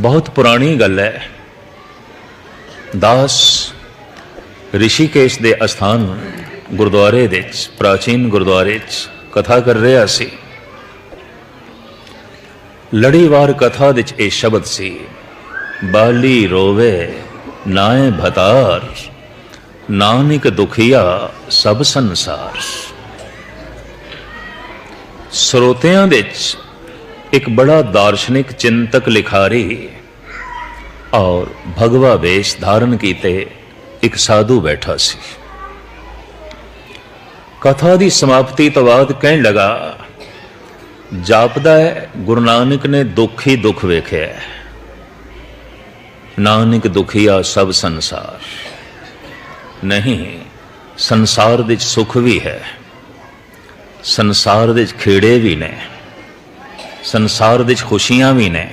ਬਹੁਤ ਪੁਰਾਣੀ ਗੱਲ ਹੈ। ਦਾਸ ਰਿਸ਼ੀਕੇਸ਼ ਦੇ ਅਸਥਾਨ ਗੁਰਦੁਆਰੇ ਦੇ ਵਿੱਚ, ਪ੍ਰਾਚੀਨ ਗੁਰਦੁਆਰੇ 'ਚ ਕਥਾ ਕਰ ਰਿਹਾ ਸੀ। ਲੜੀਵਾਰ ਕਥਾ ਵਿੱਚ ਇਹ ਸ਼ਬਦ ਸੀ, ਬਾਲੀ ਰੋਵੇ, ਨਾਏ ਭਤਾਰ, ਨਾਨਕ ਦੁਖੀਆ ਸਭ ਸੰਸਾਰ। ਸਰੋਤਿਆਂ ਵਿੱਚ ਇੱਕ ਬੜਾ ਦਾਰਸ਼ਨਿਕ ਚਿੰਤਕ ਲਿਖਾਰੀ ਔਰ ਭਗਵਾ ਵੇਸ਼ ਧਾਰਨ ਕੀਤੇ ਇੱਕ ਸਾਧੂ ਬੈਠਾ ਸੀ। ਕਥਾ ਦੀ ਸਮਾਪਤੀ ਤੋਂ ਬਾਅਦ ਕਹਿਣ ਲਗਾ, ਜਾਪਦਾ ਹੈ, ਗੁਰੂ ਨਾਨਕ ਨੇ ਦੁੱਖ ਹੀ ਦੁੱਖ ਵੇਖਿਆ ਨਾਨਕ ਦੁਖੀਆ ਸਭ ਸੰਸਾਰ। ਨਹੀਂ, ਸੰਸਾਰ ਵਿੱਚ ਸੁਖ ਵੀ ਹੈ, ਸੰਸਾਰ ਵਿੱਚ ਖੇੜੇ ਵੀ ਨੇ। ਸੰਸਾਰ ਵਿੱਚ ਖੁਸ਼ੀਆਂ ਵੀ ਨੇ,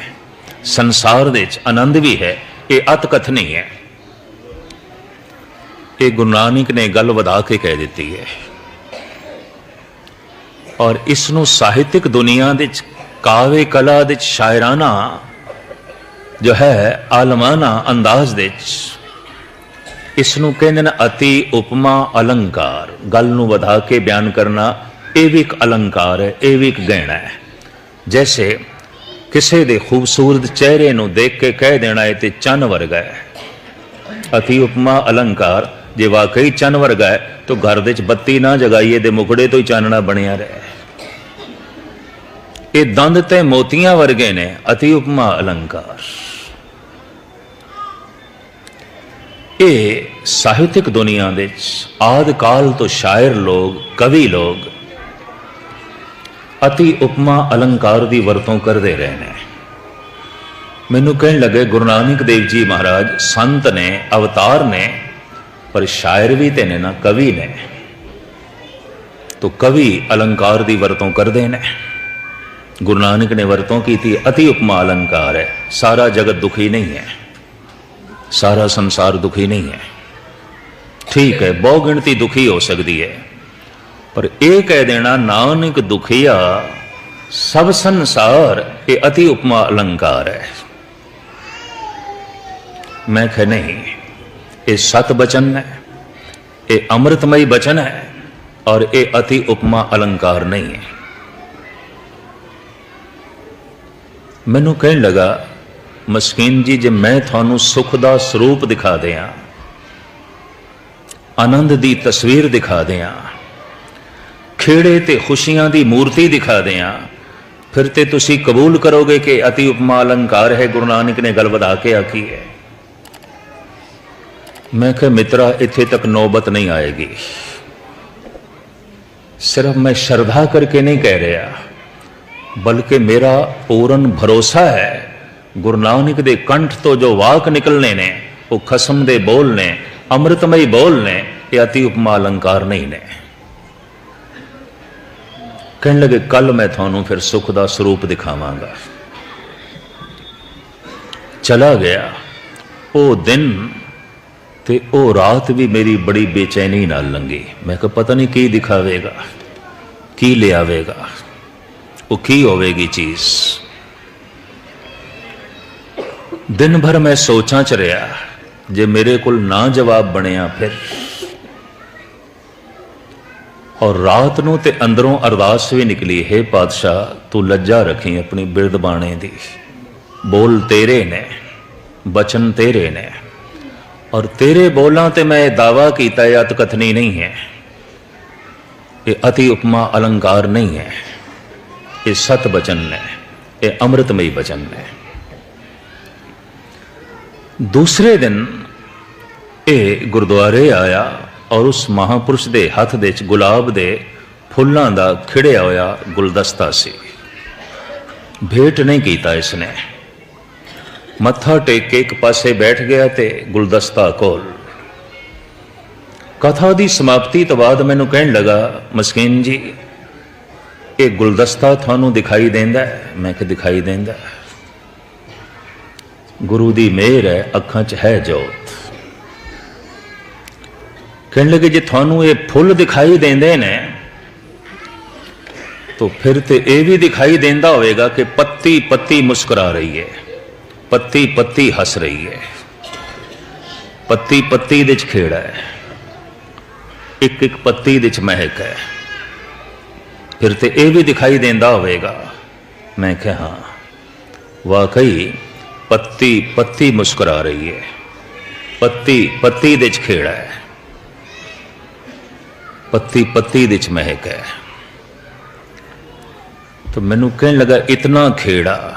ਸੰਸਾਰ ਵਿੱਚ ਆਨੰਦ ਵੀ ਹੈ, ਇਹ ਅਤ ਕਥਨੀ ਹੈ ਇਹ ਗੁਰੂ ਨਾਨਕ ਨੇ ਗੱਲ ਵਧਾ ਕੇ ਕਹਿ ਦਿੱਤੀ ਹੈ। ਔਰ ਇਸ ਨੂੰ ਸਾਹਿਤਿਕ ਦੁਨੀਆ ਵਿੱਚ, ਕਾਵੇ ਕਲਾ ਵਿੱਚ ਸ਼ਾਇਰਾਨਾ, ਜੋ ਹੈ ਆਲਮਾਨਾ ਅੰਦਾਜ਼ ਵਿੱਚ, ਇਸ ਨੂੰ ਕਹਿੰਦੇ ਨੇ ਅਤੀ ਉਪਮਾ ਅਲੰਕਾਰ। ਗੱਲ ਨੂੰ ਵਧਾ ਕੇ ਬਿਆਨ ਕਰਨਾ, ਇਹ ਵੀ ਇੱਕ ਅਲੰਕਾਰ ਹੈ, ਇਹ ਵੀ ਇੱਕ ਗਹਿਣਾ ਹੈ। ਜੈਸੇ ਕਿਸੇ ਦੇ ਖੂਬਸੂਰਤ ਚਿਹਰੇ ਨੂੰ ਦੇਖ ਕੇ ਕਹਿ ਦੇਣਾ ਇਹ ਤੇ ਚੰਨ ਵਰਗਾ ਹੈ ਅਤੀ ਉਪਮਾ ਅਲੰਕਾਰ ਜੇ ਵਾਕਈ ਚੰਨ ਵਰਗਾ ਹੈ ਤਾਂ ਘਰ ਦੇ ਵਿੱਚ ਬੱਤੀ ਨਾ ਜਗਾਈਏ ਤੇ ਮੁਕੜੇ ਤੋਂ ਹੀ ਚਾਨਣਾ ਬਣਿਆ ਰਹੇ ਇਹ ਦੰਦ ਤੇ ਮੋਤੀਆਂ ਵਰਗੇ ਨੇ ਅਤੀ ਉਪਮਾ ਅਲੰਕਾਰ ਇਹ ਸਾਹਿਤਿਕ ਦੁਨੀਆ ਵਿੱਚ ਆਦ ਕਾਲ ਤੋਂ ਸ਼ਾਇਰ ਲੋਕ ਕਵੀ ਲੋਕ ਅਤੀ ਉਪਮਾ ਅਲੰਕਾਰ ਦੀ ਵਰਤੋਂ ਕਰਦੇ ਰਹੇ ਨੇ। ਮੈਨੂੰ ਕਹਿਣ ਲੱਗੇ, ਗੁਰੂ ਨਾਨਕ ਦੇਵ ਜੀ ਮਹਾਰਾਜ, ਸੰਤ ਨੇ, ਅਵਤਾਰ ਨੇ, ਪਰ ਸ਼ਾਇਰ ਵੀ ਤੇ ਨੇ ਨਾ, ਕਵੀ ਨੇ। ਤੋ ਕਵੀ ਅਲੰਕਾਰ ਦੀ ਵਰਤੋਂ ਕਰਦੇ ਨੇ। ਗੁਰੂ ਨਾਨਕ ਨੇ ਵਰਤੋਂ ਕੀਤੀ, ਅਤੀ ਉਪਮਾ ਅਲੰਕਾਰ ਹੈ। ਸਾਰਾ ਜਗਤ ਦੁਖੀ ਨਹੀਂ ਹੈ। ਸਾਰਾ ਸੰਸਾਰ ਦੁਖੀ ਨਹੀਂ ਹੈ। ਠੀਕ ਹੈ, ਬਹੁਗਿਣਤੀ ਦੁਖੀ ਹੋ ਸਕਦੀ ਹੈ। ਪਰ ਇਹ ਕਹਿ ਦੇਣਾ, ਨਾਨਕ ਦੁਖੀਆ, ਸਭ ਸੰਸਾਰ ਇਹ ਅਤੀ ਉਪਮਾ ਅਲੰਕਾਰ ਹੈ। ਮੈਂ ਕਹ, ਨਹੀਂ, ਇਹ ਸਤ ਬਚਨ ਹੈ, ਇਹ ਅੰਮ੍ਰਿਤਮਈ ਬਚਨ ਹੈ ਔਰ ਇਹ ਅਤੀ ਉਪਮਾ ਅਲੰਕਾਰ ਨਹੀਂ ਹੈ। ਮੈਨੂੰ ਕਹਿਣ ਲਗਾ, ਮਸਕੀਨ ਜੀ, ਜੇ ਮੈਂ ਤੁਹਾਨੂੰ ਸੁਖ ਦਾ ਸਰੂਪ ਦਿਖਾ ਦਿਆਂ, ਆਨੰਦ ਦੀ ਤਸਵੀਰ ਦਿਖਾ ਦਿਆਂ ਖੇੜੇ ਤੇ ਖੁਸ਼ੀਆਂ ਦੀ ਮੂਰਤੀ ਦਿਖਾ ਦਿਆਂ। ਫਿਰ ਤੇ ਤੁਸੀਂ ਕਬੂਲ ਕਰੋਗੇ ਕਿ ਅਤੀ ਉਪਮਾ ਅਲੰਕਾਰ ਹੈ, ਗੁਰੂ ਨਾਨਕ ਨੇ ਗੱਲ ਵਧਾ ਕੇ ਆਖੀ ਹੈ। ਮੈਂ ਕਿਹਾ, ਮਿੱਤਰਾ, ਇੱਥੇ ਤੱਕ ਨੌਬਤ ਨਹੀਂ ਆਏਗੀ। ਸਿਰਫ ਮੈਂ ਸ਼ਰਧਾ ਕਰਕੇ ਨਹੀਂ ਕਹਿ ਰਿਹਾ, ਬਲਕਿ ਮੇਰਾ ਪੂਰਨ ਭਰੋਸਾ ਹੈ, ਗੁਰੂ ਨਾਨਕ ਦੇ ਕੰਠ ਤੋਂ ਜੋ ਵਾਕ ਨਿਕਲਨੇ ਨੇ, ਉਹ ਖਸਮ ਦੇ ਬੋਲ ਨੇ, ਅੰਮ੍ਰਿਤਮਈ ਬੋਲ ਨੇ, ਇਹ ਅਤੀ ਉਪਮਾ ਅਲੰਕਾਰ ਨਹੀਂ ਨੇ। ਕਹਿਣ ਲੱਗੇ ਕੱਲ ਮੈਂ ਤੁਹਾਨੂੰ ਫਿਰ ਸੁਖ ਦਾ ਸਰੂਪ ਦਿਖਾਵਾਂਗਾ। ਚਲਾ ਗਿਆ। ਉਹ ਦਿਨ ਤੇ ਉਹ ਰਾਤ ਵੀ ਮੇਰੀ ਬੜੀ ਬੇਚੈਨੀ ਨਾਲ ਲੰਘੀ। ਮੈਂ ਕਿਹਾ, ਪਤਾ ਨਹੀਂ ਕੀ ਦਿਖਾਵੇਗਾ, ਕੀ ਲਿਆਵੇਗਾ। ਉਹ ਕੀ ਹੋਵੇਗੀ ਚੀਜ਼? ਦਿਨ ਭਰ ਮੈਂ ਸੋਚਾਂ ਚ ਰਿਹਾ, ਜੇ ਮੇਰੇ ਕੋਲ ਨਾ ਜਵਾਬ ਬਣਿਆ ਫਿਰ। ਔਰ ਰਾਤ ਨੂੰ ਤੇ ਅੰਦਰੋਂ ਅਰਦਾਸ ਵੀ ਨਿਕਲੀ, ਹੈ ਪਾਤਸ਼ਾਹ, ਤੂੰ ਲੱਜਾ ਰੱਖੀ ਆਪਣੀ ਬਿਰਦ ਬਾਣੇ ਦੀ। ਬੋਲ ਤੇਰੇ ਨੇ, ਬਚਨ ਤੇਰੇ ਨੇ। ਔਰ ਤੇਰੇ ਬੋਲਾਂ ਤੇ ਮੈਂ ਇਹ ਦਾਵਾ ਕੀਤਾ, ਇਹ ਅਤ ਨਹੀਂ ਹੈ। ਇਹ ਅਤੀ ਉਪਮਾ ਅਲੰਕਾਰ ਨਹੀਂ ਹੈ। ਇਹ ਸਤ ਬਚਨ ਨੇ ਇਹ ਅੰਮ੍ਰਿਤਮਈ ਬਚਨ ਨੇ ਦੂਸਰੇ ਦਿਨ ਇਹ ਗੁਰਦੁਆਰੇ ਆਇਆ ਔਰ ਉਸ ਮਹਾਪੁਰਸ਼ ਦੇ ਹੱਥ ਦੇ ਵਿੱਚ ਗੁਲਾਬ ਦੇ ਫੁੱਲਾਂ ਦਾ ਖਿੜਿਆ ਹੋਇਆ ਗੁਲਦਸਤਾ ਸੀ। ਭੇਟ ਨਹੀਂ ਕੀਤਾ ਇਸਨੇ। ਮੱਥਾ ਟੇਕ ਕੇ ਇੱਕ ਪਾਸੇ ਬੈਠ ਗਿਆ ਤੇ ਗੁਲਦਸਤਾ ਕੋਲ। ਕਥਾ ਦੀ ਸਮਾਪਤੀ ਤੋਂ ਬਾਅਦ ਮੈਨੂੰ ਕਹਿਣ ਲਗਾ, ਮਸਕੀਨ ਜੀ, ਇਹ ਗੁਲਦਸਤਾ ਤੁਹਾਨੂੰ ਦਿਖਾਈ ਦਿੰਦਾ ਹੈ, ਮੈਂ ਕਿ ਦਿਖਾਈ ਦਿੰਦਾ ਗੁਰੂ ਦੀ ਮਿਹਰ ਹੈ, ਅੱਖਾਂ 'ਚ ਹੈ ਜੋਤ। ਕਹਿਣ ਲੱਗੇ ਜੇ ਤੁਹਾਨੂੰ ਇਹ ਫੁੱਲ ਦਿਖਾਈ ਦਿੰਦੇ ਨੇ, ਤਾਂ ਫਿਰ ਤੇ ਇਹ ਵੀ ਦਿਖਾਈ ਦਿੰਦਾ ਹੋਵੇਗਾ ਕਿ ਪੱਤੀ ਪੱਤੀ ਮੁਸਕਰਾ ਰਹੀ ਹੈ, ਪੱਤੀ ਪੱਤੀ ਹੱਸ ਰਹੀ ਹੈ, ਪੱਤੀ ਪੱਤੀ ਦੇ ਚ ਖੇੜਾ ਹੈ, ਇੱਕ ਇੱਕ ਪੱਤੀ ਦੇ ਚ ਮਹਿਕ ਹੈ। ਫਿਰ ਤੇ ਇਹ ਵੀ ਦਿਖਾਈ ਦਿੰਦਾ ਹੋਵੇਗਾ, ਮੈਂ ਕਿਹਾ ਹਾਂ, ਵਾਕਈ ਪੱਤੀ ਪੱਤੀ ਮੁਸਕਰਾ ਰਹੀ ਹੈ, ਪੱਤੀ ਪੱਤੀ ਦੇ ਚ ਖੇੜਾ ਹੈ। ਪੱਤੀ ਪੱਤੀ ਦੇ ਚ ਮਹਿਕ ਹੈ। ਤਾਂ ਮੈਨੂੰ ਕਹਿਣ ਲੱਗਾ, ਇਤਨਾ ਖੇੜਾ,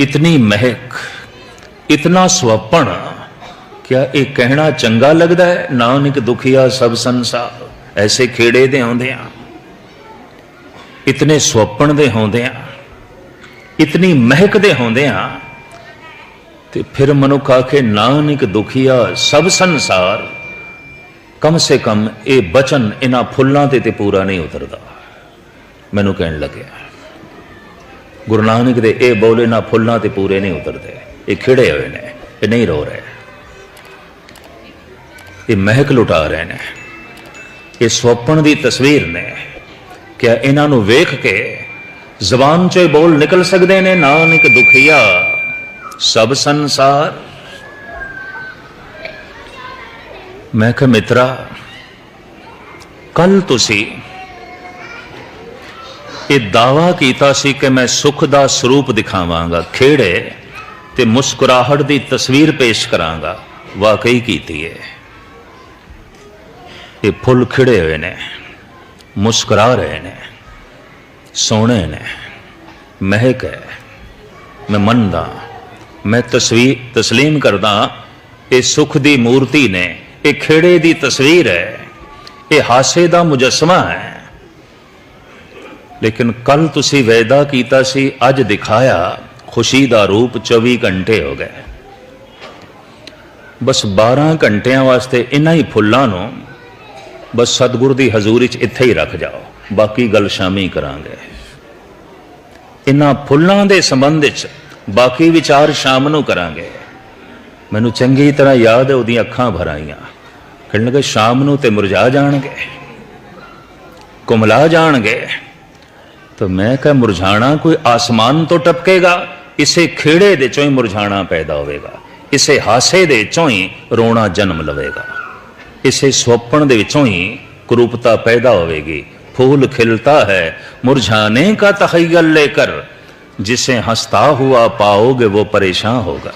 ਇਤਨੀ ਮਹਿਕ, ਇਤਨਾ ਸਵਪਨ, ਕਿਆ ਇਹ ਕਹਿਣਾ ਚੰਗਾ ਲੱਗਦਾ ਹੈ? ਨਾਨਕ ਦੁਖੀਆ ਸਭ ਸੰਸਾਰ, ਐਸੇ ਖੇੜੇ ਦੇ ਆਉਂਦੇ ਆ ਇਤਨੇ ਸੁਪਨ ਦੇ ਆਉਂਦੇ ਆ ਇਤਨੀ ਮਹਿਕ ਦੇ ਆਉਂਦੇ ਆ ਤੇ ਫਿਰ ਮਨੁੱਖ ਆਖੇ, ਨਾਨਕ ਦੁਖੀਆ ਸਭ ਸੰਸਾਰ ਕਮ ਸੇ ਕਮ ਇਹ ਬਚਨ ਇਹਨਾਂ ਫੁੱਲਾਂ ਤੇ ਤੇ ਪੂਰਾ ਨਹੀਂ ਉਤਰਦਾ। ਮੈਨੂੰ ਕਹਿਣ ਲੱਗਿਆ, ਗੁਰੂ ਨਾਨਕ ਦੇ ਇਹ ਬੋਲੇ ਨਾ ਫੁੱਲਾਂ ਤੇ ਪੂਰੇ ਨਹੀਂ ਉਤਰਦੇ। ਇਹ ਖਿੜੇ ਹੋਏ ਨੇ, ਇਹ ਨਹੀਂ ਰੋ ਰਹੇ। ਇਹ ਮਹਿਕ ਲੁਟਾ ਰਹੇ ਨੇ। ਇਹ ਸੁਪਨ ਦੀ ਤਸਵੀਰ ਨੇ। ਕਿ ਇਹਨਾਂ ਨੂੰ ਵੇਖ ਕੇ ਜ਼ਬਾਨ ਚੋਂ ਇਹ ਬੋਲ ਨਿਕਲ ਸਕਦੇ ਨੇ, ਨਾਨਕ ਦੁਖੀਆ, ਸਭ ਸੰਸਾਰ ਮੈਂ ਕਿਹਾ, ਮਿੱਤਰਾ ਕੱਲ ਤੁਸੀਂ ਇਹ ਦਾਵਾ ਕੀਤਾ ਸੀ ਕਿ ਮੈਂ ਸੁਖ ਦਾ ਸਰੂਪ ਦਿਖਾਵਾਂਗਾ, ਖੇੜੇ ਤੇ ਮੁਸਕਰਾਹਟ ਦੀ ਤਸਵੀਰ ਪੇਸ਼ ਕਰਾਂਗਾ। ਵਾਕਈ ਕੀਤੀ ਹੈ ਇਹ ਫੁੱਲ ਖਿੜੇ ਹੋਏ ਨੇ, ਮੁਸਕਰਾ ਰਹੇ ਨੇ, ਸੋਹਣੇ ਨੇ, ਮਹਿਕ ਹੈ। ਮੈਂ ਮੰਨਦਾ, ਮੈਂ ਤਸਵੀਰ ਤਸਲੀਮ ਕਰਦਾ, ਇਹ ਸੁਖ ਦੀ ਮੂਰਤੀ ਨੇ ਇਹ ਖੇੜੇ ਦੀ ਤਸਵੀਰ ਹੈ, ਇਹ ਹਾਸੇ ਦਾ ਮੁਜਸਮਾ ਹੈ। ਲੇਕਿਨ ਕੱਲ ਤੁਸੀਂ ਵੈਦਾ ਕੀਤਾ ਸੀ, ਅੱਜ ਦਿਖਾਇਆ, ਖੁਸ਼ੀ ਦਾ ਰੂਪ 24 ਘੰਟੇ ਹੋ ਗਏ। ਬਸ 12 ਘੰਟਿਆਂ ਵਾਸਤੇ ਇਨ੍ਹਾਂ ਹੀ ਫੁੱਲਾਂ ਨੂੰ ਬਸ ਸਤਿਗੁਰ ਦੀ ਹਜ਼ੂਰੀ 'ਚ ਇੱਥੇ ਹੀ ਰੱਖ ਜਾਓ, ਬਾਕੀ ਗੱਲ ਸ਼ਾਮੀ ਕਰਾਂਗੇ। ਇਨ੍ਹਾਂ ਫੁੱਲਾਂ ਦੇ ਸੰਬੰਧ 'ਚ ਬਾਕੀ ਵਿਚਾਰ ਸ਼ਾਮ ਨੂੰ ਕਰਾਂਗੇ। ਮੈਨੂੰ ਚੰਗੀ ਤਰ੍ਹਾਂ ਯਾਦ ਹੈ ਉਹਦੀਆਂ ਅੱਖਾਂ ਭਰਾਈਆਂ ਕਹਿਣ ਲੱਗੇ ਸ਼ਾਮ ਨੂੰ ਤੇ ਮੁਰਝਾ ਜਾਣਗੇ ਕੁਮਲਾ ਜਾਣਗੇ ਤਾਂ ਮੈਂ ਕਹਾਂ ਮੁਰਝਾਣਾ ਕੋਈ ਆਸਮਾਨ ਤੋਂ ਟਪਕੇਗਾ ਇਸੇ ਖੇੜੇ ਦੇ ਚੋਂ ਹੀ ਮੁਰਝਾਣਾ ਪੈਦਾ ਹੋਵੇਗਾ ਇਸੇ ਹਾਸੇ ਦੇ ਚੋਂ ਹੀ ਰੋਣਾ ਜਨਮ ਲਵੇਗਾ ਇਸੇ ਸੁਪਨ ਦੇ ਵਿੱਚੋਂ ਹੀ ਕੁਰੂਪਤਾ ਪੈਦਾ ਹੋਵੇਗੀ फूल खिलता है मुरझाने का तखयल लेकर जिसे हंसता हुआ पाओगे वो परेशान होगा